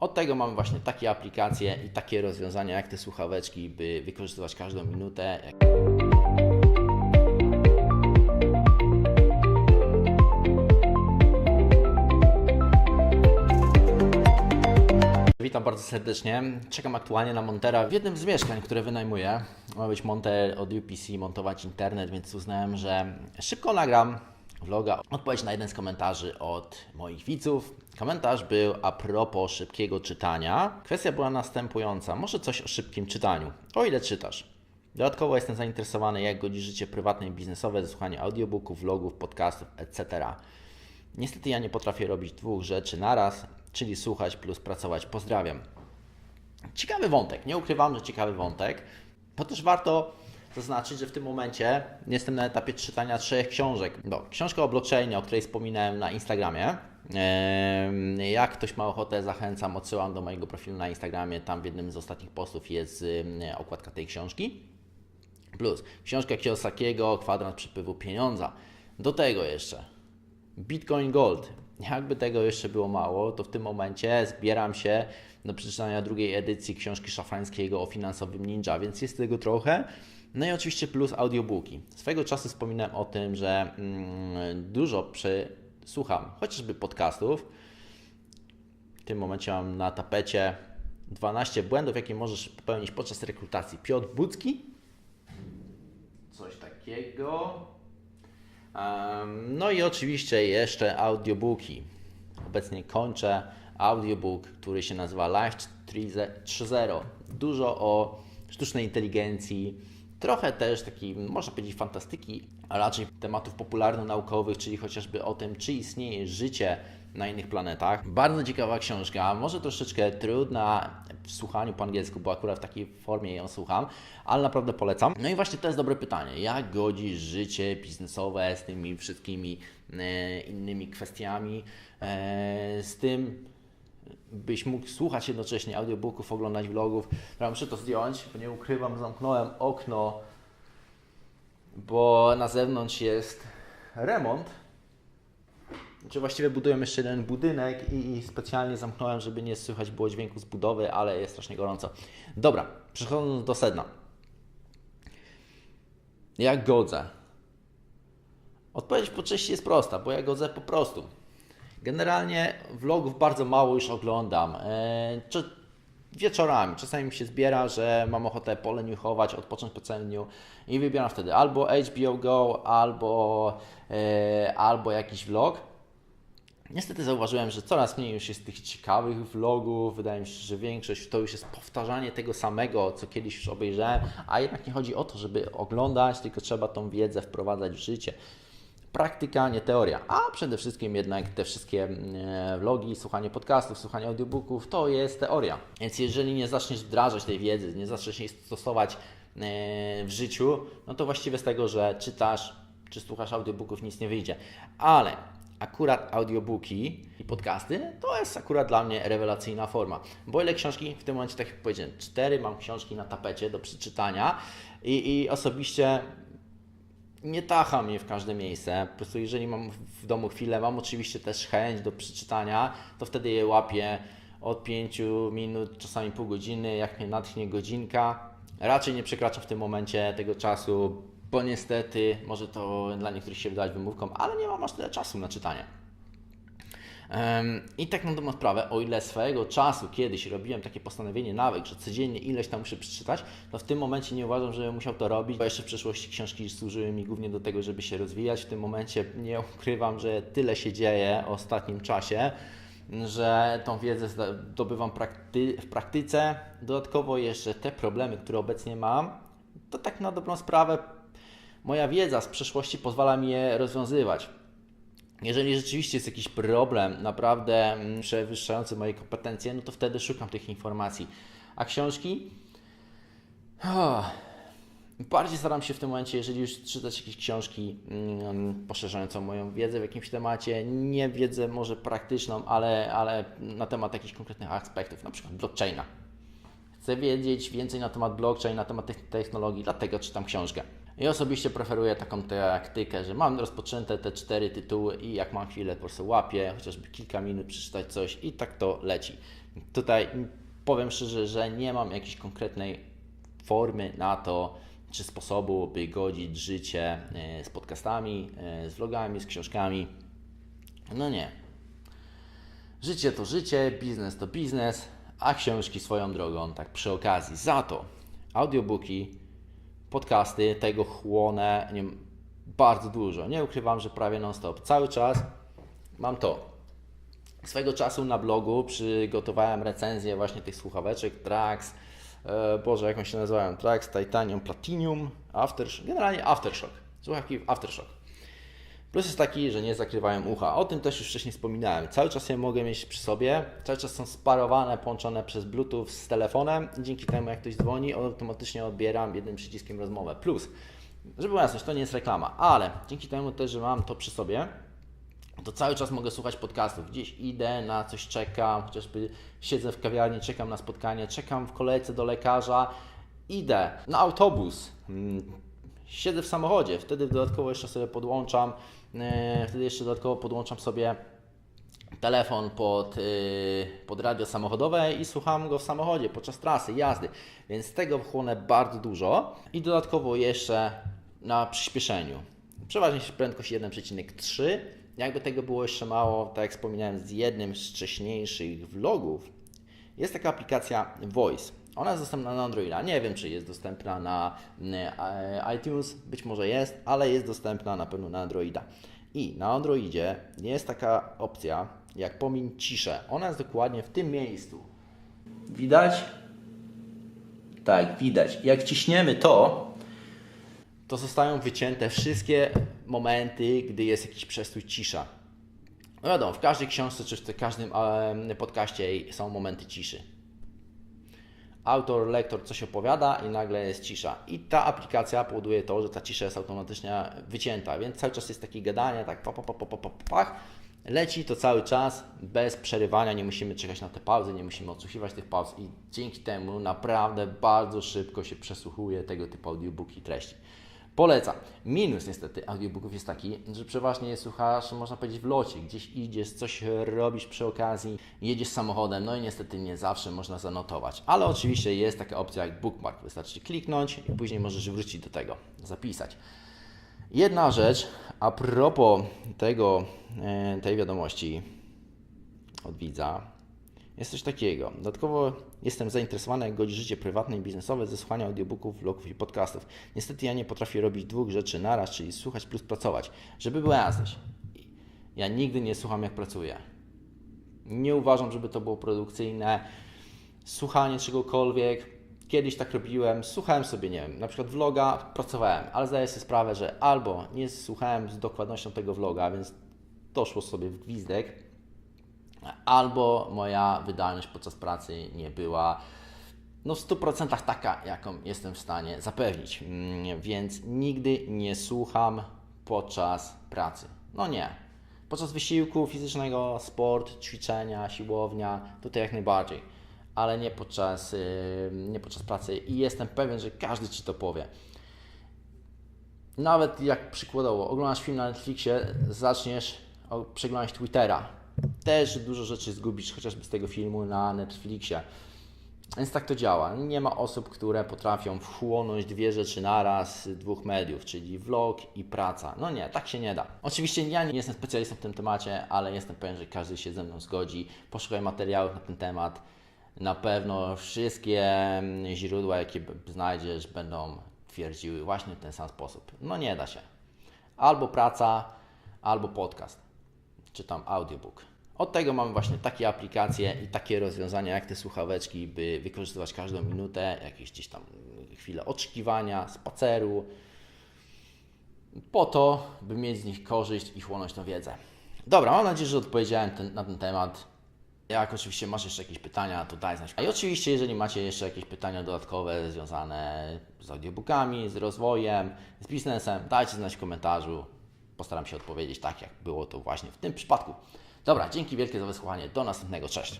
Od tego mamy właśnie takie aplikacje i takie rozwiązania jak te słuchaweczki, by wykorzystywać każdą minutę. Witam bardzo serdecznie. Czekam aktualnie na montera w jednym z mieszkań, które wynajmuję. Ma być monter od UPC, montować internet, więc uznałem, że szybko nagram vloga. Odpowiedź na jeden z komentarzy od moich widzów. Komentarz był a propos szybkiego czytania. Kwestia była następująca. Może coś o szybkim czytaniu. O ile czytasz? Dodatkowo jestem zainteresowany, jak godzi życie prywatne i biznesowe ze słuchania audiobooków, vlogów, podcastów, etc. Niestety ja nie potrafię robić dwóch rzeczy naraz, czyli słuchać plus pracować. Pozdrawiam. Ciekawy wątek, nie ukrywam, że ciekawy wątek, bo też warto zaznaczyć, że w tym momencie jestem na etapie czytania trzech książek. No, książka o blockchainie, o której wspominałem na Instagramie. Jak ktoś ma ochotę, zachęcam, odsyłam do mojego profilu na Instagramie. Tam w jednym z ostatnich postów jest okładka tej książki. Plus książka Kiyosakiego, kwadrans przepływu pieniądza. Do tego jeszcze Bitcoin Gold. Jakby tego jeszcze było mało, to w tym momencie zbieram się do przeczytania drugiej edycji książki Szafrańskiego o finansowym ninja, więc jest tego trochę. No i oczywiście plus audiobooki. Swego czasu wspominałem o tym, że mm, dużo przesłucham chociażby podcastów. W tym momencie mam na tapecie 12 błędów, jakie możesz popełnić podczas rekrutacji. Piotr Budzki, coś takiego. Um, no i oczywiście jeszcze audiobooki. Obecnie kończę audiobook, który się nazywa Life 3.0. Dużo o sztucznej inteligencji, trochę też taki, można powiedzieć, fantastyki, a raczej tematów popularno-naukowych, czyli chociażby o tym, czy istnieje życie na innych planetach. Bardzo ciekawa książka, może troszeczkę trudna w słuchaniu po angielsku, bo akurat w takiej formie ją słucham, ale naprawdę polecam. No i właśnie to jest dobre pytanie. Jak godzisz życie biznesowe z tymi wszystkimi e, innymi kwestiami, e, z tym, byś mógł słuchać jednocześnie audiobooków, oglądać vlogów. Ja muszę to zdjąć, bo nie ukrywam, zamknąłem okno, bo na zewnątrz jest remont. Czy właściwie budują jeszcze jeden budynek i, i specjalnie zamknąłem, żeby nie słychać było dźwięku z budowy, ale jest strasznie gorąco. Dobra, przechodząc do sedna. Jak godzę? Odpowiedź po części jest prosta, bo ja godzę po prostu. Generalnie vlogów bardzo mało już oglądam. Eee, czy wieczorami. Czasami mi się zbiera, że mam ochotę poleniuchować, odpocząć po całym dniu i wybieram wtedy albo HBO Go, albo, e, albo jakiś vlog. Niestety zauważyłem, że coraz mniej już jest tych ciekawych vlogów. Wydaje mi się, że większość to już jest powtarzanie tego samego, co kiedyś już obejrzałem, a jednak nie chodzi o to, żeby oglądać, tylko trzeba tą wiedzę wprowadzać w życie. Praktyka, nie teoria. A przede wszystkim jednak te wszystkie e, vlogi, słuchanie podcastów, słuchanie audiobooków to jest teoria. Więc jeżeli nie zaczniesz wdrażać tej wiedzy, nie zaczniesz jej stosować e, w życiu, no to właściwie z tego, że czytasz czy słuchasz audiobooków nic nie wyjdzie. Ale akurat audiobooki i podcasty to jest akurat dla mnie rewelacyjna forma. Bo ile książki, w tym momencie tak jak powiedziałem, cztery mam książki na tapecie do przeczytania i, i osobiście nie tacha mnie w każde miejsce. Po prostu jeżeli mam w domu chwilę, mam oczywiście też chęć do przeczytania, to wtedy je łapię od 5 minut, czasami pół godziny, jak mnie natchnie godzinka. Raczej nie przekraczam w tym momencie tego czasu, bo niestety może to dla niektórych się wydawać wymówką, ale nie mam aż tyle czasu na czytanie. I tak na dobrą sprawę, o ile swojego czasu kiedyś robiłem takie postanowienie, nawyk, że codziennie ileś tam muszę przeczytać, to w tym momencie nie uważam, że musiał to robić, bo jeszcze w przeszłości książki służyły mi głównie do tego, żeby się rozwijać. W tym momencie nie ukrywam, że tyle się dzieje w ostatnim czasie, że tą wiedzę zdobywam prakty w praktyce. Dodatkowo jeszcze te problemy, które obecnie mam, to tak na dobrą sprawę moja wiedza z przeszłości pozwala mi je rozwiązywać. Jeżeli rzeczywiście jest jakiś problem naprawdę mm, przewyższający moje kompetencje, no to wtedy szukam tych informacji. A książki? Oh. Bardziej staram się w tym momencie, jeżeli już czytać jakieś książki mm, poszerzającą moją wiedzę w jakimś temacie, nie wiedzę może praktyczną, ale, ale na temat jakichś konkretnych aspektów, na przykład blockchaina. Chcę wiedzieć więcej na temat blockchain, na temat technologii, dlatego czytam książkę. Ja osobiście preferuję taką taktykę, że mam rozpoczęte te cztery tytuły i jak mam chwilę, po prostu łapię, chociażby kilka minut przeczytać coś i tak to leci. Tutaj powiem szczerze, że nie mam jakiejś konkretnej formy na to, czy sposobu, by godzić życie e, z podcastami, e, z vlogami, z książkami. No nie. Życie to życie, biznes to biznes, a książki swoją drogą, tak przy okazji. Za to audiobooki, podcasty, tego chłonę nie, bardzo dużo. Nie ukrywam, że prawie non-stop. Cały czas mam to. Swego czasu na blogu przygotowałem recenzję właśnie tych słuchaweczek Trax, e, Boże, jak on się nazywają? Trax, Titanium, Platinum, Aftershock, generalnie Aftershock. Słuchawki Aftershock. Plus jest taki, że nie zakrywają ucha. O tym też już wcześniej wspominałem. Cały czas je mogę mieć przy sobie. Cały czas są sparowane, połączone przez Bluetooth z telefonem. Dzięki temu, jak ktoś dzwoni, automatycznie odbieram jednym przyciskiem rozmowę. Plus, żeby była jasność, to nie jest reklama, ale dzięki temu też, że mam to przy sobie, to cały czas mogę słuchać podcastów. Gdzieś idę, na coś czekam, chociażby siedzę w kawiarni, czekam na spotkanie, czekam w kolejce do lekarza, idę na autobus, mm, siedzę w samochodzie, wtedy dodatkowo jeszcze sobie podłączam, e, wtedy jeszcze dodatkowo podłączam sobie telefon pod, y, pod radio samochodowe i słucham go w samochodzie podczas trasy, jazdy. Więc tego wchłonę bardzo dużo i dodatkowo jeszcze na przyspieszeniu. Przeważnie prędkość 1,3. Jakby tego było jeszcze mało, tak jak wspominałem z jednym z wcześniejszych vlogów, jest taka aplikacja Voice. Ona jest dostępna na Androida. Nie wiem, czy jest dostępna na e, iTunes, być może jest, ale jest dostępna na pewno na Androida. I na Androidzie jest taka opcja jak pomiń ciszę. Ona jest dokładnie w tym miejscu. Widać? Tak, widać. Jak ciśniemy to, to zostają wycięte wszystkie momenty, gdy jest jakiś przestój cisza. No wiadomo, w każdej książce czy w każdym podcaście są momenty ciszy. Autor, lektor coś opowiada i nagle jest cisza. I ta aplikacja powoduje to, że ta cisza jest automatycznie wycięta, więc cały czas jest takie gadanie, tak pa, pa, pa, pa, pa, pa, pach. Leci to cały czas, bez przerywania, nie musimy czekać na te pauzy, nie musimy odsłuchiwać tych pauz i dzięki temu naprawdę bardzo szybko się przesłuchuje tego typu audiobooki treści. Polecam. Minus niestety audiobooków jest taki, że przeważnie je słuchasz, można powiedzieć, w locie. Gdzieś idziesz, coś robisz przy okazji, jedziesz samochodem, no i niestety nie zawsze można zanotować. Ale oczywiście jest taka opcja jak bookmark. Wystarczy kliknąć i później możesz wrócić do tego, zapisać. Jedna rzecz a propos tego, e, tej wiadomości od widza, jest coś takiego. Dodatkowo jestem zainteresowany, jak godzi życie prywatne i biznesowe ze słuchania audiobooków, vlogów i podcastów. Niestety ja nie potrafię robić dwóch rzeczy naraz, czyli słuchać plus pracować. Żeby była jasność, ja nigdy nie słucham jak pracuję. Nie uważam, żeby to było produkcyjne. Słuchanie czegokolwiek, kiedyś tak robiłem, słuchałem sobie, nie wiem, na przykład vloga, pracowałem, ale zdaję sobie sprawę, że albo nie słuchałem z dokładnością tego vloga, więc doszło sobie w gwizdek, albo moja wydajność podczas pracy nie była no w 100% taka, jaką jestem w stanie zapewnić. Mm, więc nigdy nie słucham podczas pracy. No nie. Podczas wysiłku fizycznego, sport, ćwiczenia, siłownia, tutaj jak najbardziej, ale nie podczas, y, nie podczas pracy i jestem pewien, że każdy Ci to powie. Nawet jak przykładowo oglądasz film na Netflixie, zaczniesz przeglądać Twittera, też dużo rzeczy zgubisz chociażby z tego filmu na Netflixie. Więc tak to działa. Nie ma osób, które potrafią wchłonąć dwie rzeczy naraz, dwóch mediów, czyli vlog i praca. No nie, tak się nie da. Oczywiście ja nie jestem specjalistą w tym temacie, ale jestem pewien, że każdy się ze mną zgodzi. Poszukaj materiałów na ten temat. Na pewno wszystkie mm, źródła, jakie znajdziesz, będą twierdziły właśnie w ten sam sposób. No nie da się. Albo praca, albo podcast czy tam audiobook. Od tego mamy właśnie takie aplikacje i takie rozwiązania jak te słuchaweczki, by wykorzystywać każdą minutę, jakieś gdzieś tam chwilę oczekiwania, spaceru, po to, by mieć z nich korzyść i chłonąć tą wiedzę. Dobra, mam nadzieję, że odpowiedziałem ten, na ten temat. Jak oczywiście masz jeszcze jakieś pytania, to daj znać. I oczywiście, jeżeli macie jeszcze jakieś pytania dodatkowe związane z audiobookami, z rozwojem, z biznesem, dajcie znać w komentarzu postaram się odpowiedzieć tak, jak było to właśnie w tym przypadku. Dobra, dzięki wielkie za wysłuchanie. Do następnego. Cześć.